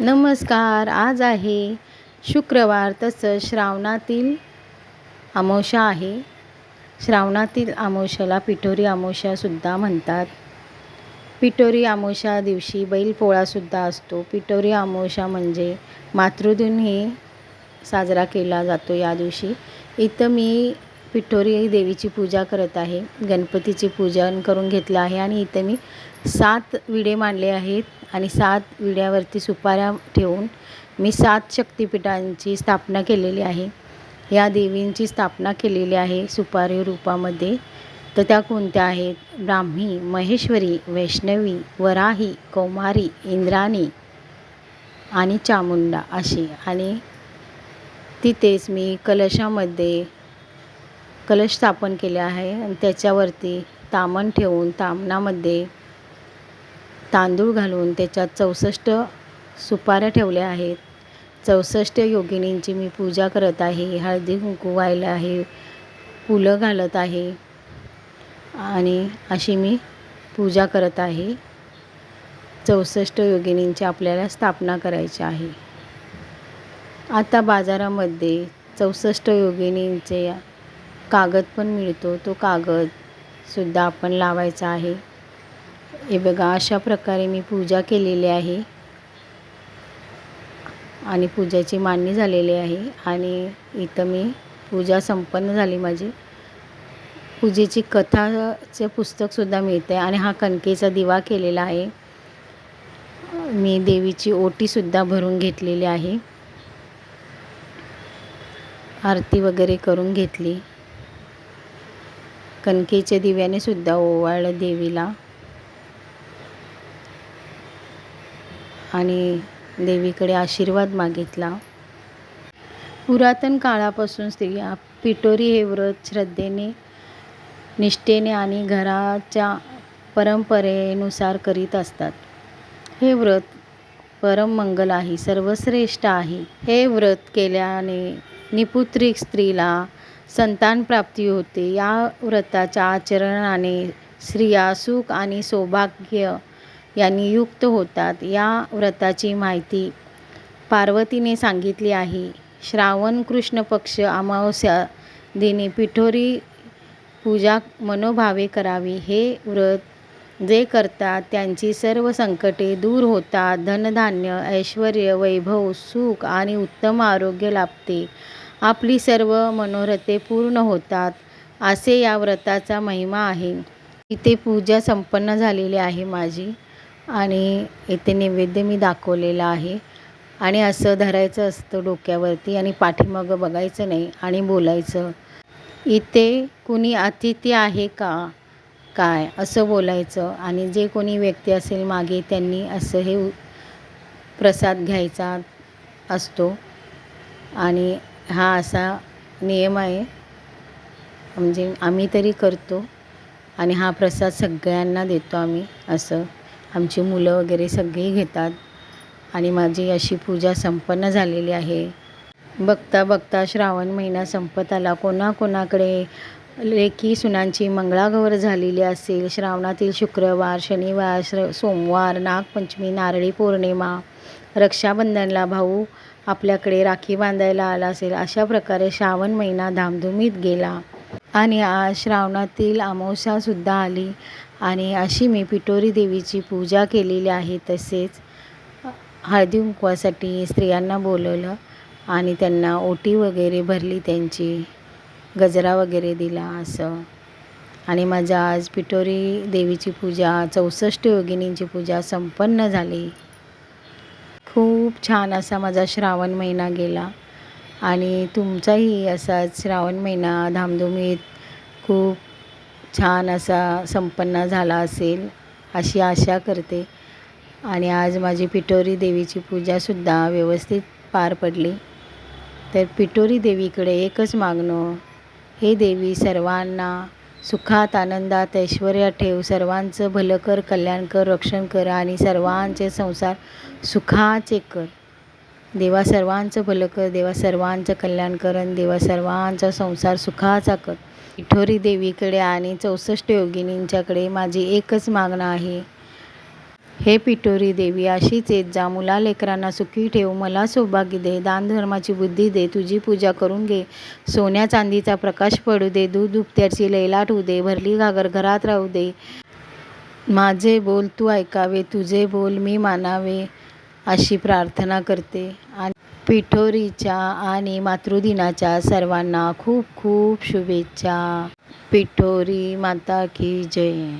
नमस्कार आज आहे शुक्रवार तसंच श्रावणातील अमावस्या आहे. श्रावणातील अमावस्याला पिठोरी अमावस्यासुद्धा म्हणतात. पिठोरी अमावस्या दिवशी बैलपोळासुद्धा असतो. पिठोरी अमावस्या म्हणजे मातृदिन हे साजरा केला जातो या दिवशी. इथं मी पिठोरी देवीची पूजा करत आहे. गणपतीची पूजन करून घेतलं आहे आणि इथं मी सात विडे मांडले आहेत. आणि सात विड्यावरती सुपाऱ्या ठेवून मी सात शक्तिपीठांची स्थापना केलेली आहे. या देवींची स्थापना केलेली आहे सुपारी रूपामध्ये. तर त्या कोणत्या आहेत? ब्राह्मी महेश्वरी वैष्णवी वराही कौमारी इंद्राणी आणि चामुंडा अशी. आणि तिथेच मी कलशामध्ये कलश स्थापन केले आहे. आणि त्याच्यावरती तामण ठेवून तामणामध्ये तांदूळ घालून त्याच्यात चौसष्ट सुपाऱ्या ठेवल्या आहेत. चौसष्ट योगिनींची मी पूजा करत आहे. हळदी कुंकू व्हायला आहे. फुलं घालत आहे. आणि अशी मी पूजा करत आहे. चौसष्ट योगिनींची आपल्याला स्थापना करायची आहे. आता बाजारामध्ये चौसष्ट योगिनींचे कागद पण मिळतो. तो कागदसुद्धा आपण लावायचा आहे. हे बघा अशा प्रकारे मी पूजा केलेली आहे. आणि पूजाची मांडणी झालेली आहे. आणि इथं मी पूजा संपन्न झाली माझी. पूजेची कथाचं पुस्तकसुद्धा मिळतं आहे आणि हा कणकेचा दिवा केलेला आहे. मी देवीची ओटीसुद्धा भरून घेतलेली आहे. आरती वगैरे करून घेतली. कणकेच्या दिव्याने सुद्धा ओवाळलं देवीला. आणि देवीकडे आशीर्वाद मागितला. पुरातन काळापासून स्त्रिया पिटोरी हे व्रत श्रद्धेने निष्ठेने आणि घराच्या परंपरेनुसार करीत असतात. हे व्रत परम मंगल आहे सर्वश्रेष्ठ आहे. हे व्रत केल्याने निपुत्रिक स्त्रीला संतान प्राप्ती होते. या व्रताच्या आचरणाने स्त्रिया सुख आणि सौभाग्य यांनी युक्त होतात या व्रताची माहिती पार्वतीने सांगितली आहे. श्रावण कृष्ण पक्ष अमावस्या दिनी पिठोरी पूजा मनोभावे करावी. हे व्रत जे करतात त्यांची सर्व संकटे दूर होतात. धनधान्य ऐश्वर वैभव सुख आणि उत्तम आरोग्य लाभते. आपली सर्व मनोरथे पूर्ण होतात. असे या व्रताचा महिमा आहे. इथे पूजा संपन्न झालेली आहे माझी. आणि इथे नैवेद्य मी दाखवलेला आहे. आणि असं धरायचं असतं डोक्यावरती आणि पाठीमागं बघायचं नाही आणि बोलायचं. इथे कुणी अतिथी आहे का? काय? असं बोलायचं. आणि जे कोणी व्यक्ती असेल मागे त्यांनी असं हे प्रसाद घ्यायचा असतो. आणि हा असा नियम आहे. म्हणजे आम्ही तरी करतो. आणि हा प्रसाद सगळ्यांना देतो आम्ही असं. आमची मुलं वगैरे सगळी घेतात आणि माझी अशी पूजा संपन्न झालेली आहे. बघता बघता श्रावण महिना संपत आला. कोणाकोणाकडे लेखी सुनांची मंगळागौर झालेली असेल श्रावणातील शुक्रवार शनिवार श्र सोमवार नागपंचमी नारळी पौर्णिमा रक्षाबंधनला भाऊ आपल्याकडे राखी बांधायला आला असेल अशा प्रकारे श्रावण महिना धामधुमीत गेला. आणि आज श्रावणातील अमावस्यासुद्धा आली. आणि अशी मी पिठोरी देवीची पूजा केलेली आहे तसेच हळदी कुंकवासाठी स्त्रियांना बोलवलं आणि त्यांना ओटी वगैरे भरली त्यांची गजरा वगैरे दिला असं. आणि माझ्या आज पिठोरी देवीची पूजा चौसष्ट योगिनींची पूजा संपन्न झाली. खूप छान असा माझा श्रावण महिना गेला. आणि तुमचाही असाच श्रावण महिना धामधुमीत खूप छान असा संपन्न झाला असेल अशी आशा करते. आणि आज माझी पिठोरी देवीची पूजासुद्धा व्यवस्थित पार पडली. तर पिठोरी देवीकडे एकच मागणं हे देवी सर्वांना सुखात आनंदात ऐश्वर्या ठेव सर्वांचं भलं कर कल्याण कर रक्षण कर आणि सर्वांचे संसार सुखाचे कर. देवा सर्वांचं भलं कर देवा सर्वांचं कल्याण करण देवा सर्वांचा संसार सुखाचा कर. पिठोरी देवीकडे आणि चौसष्ट योगिनींच्याकडे माझी एकच मागणं आहे. हे पिठोरी देवी अशीच येत जा. मुलालेकरांना सुखी ठेव. मला सौभाग्य दे. दानधर्माची बुद्धी दे. तुझी पूजा करून घे. सोन्या चांदीचा प्रकाश पडू दे. दूध दुभत्याची लैलाट होऊ दे. भरली घागर घरात राहू दे. माझे बोल तू ऐकावे. तुझे बोल मी मानावे. अशी प्रार्थना करते. आणि पिठोरीच्या आणि मातृदिनाच्या सर्वांना खूप खूप शुभेच्छा. पिठोरी माता की जय.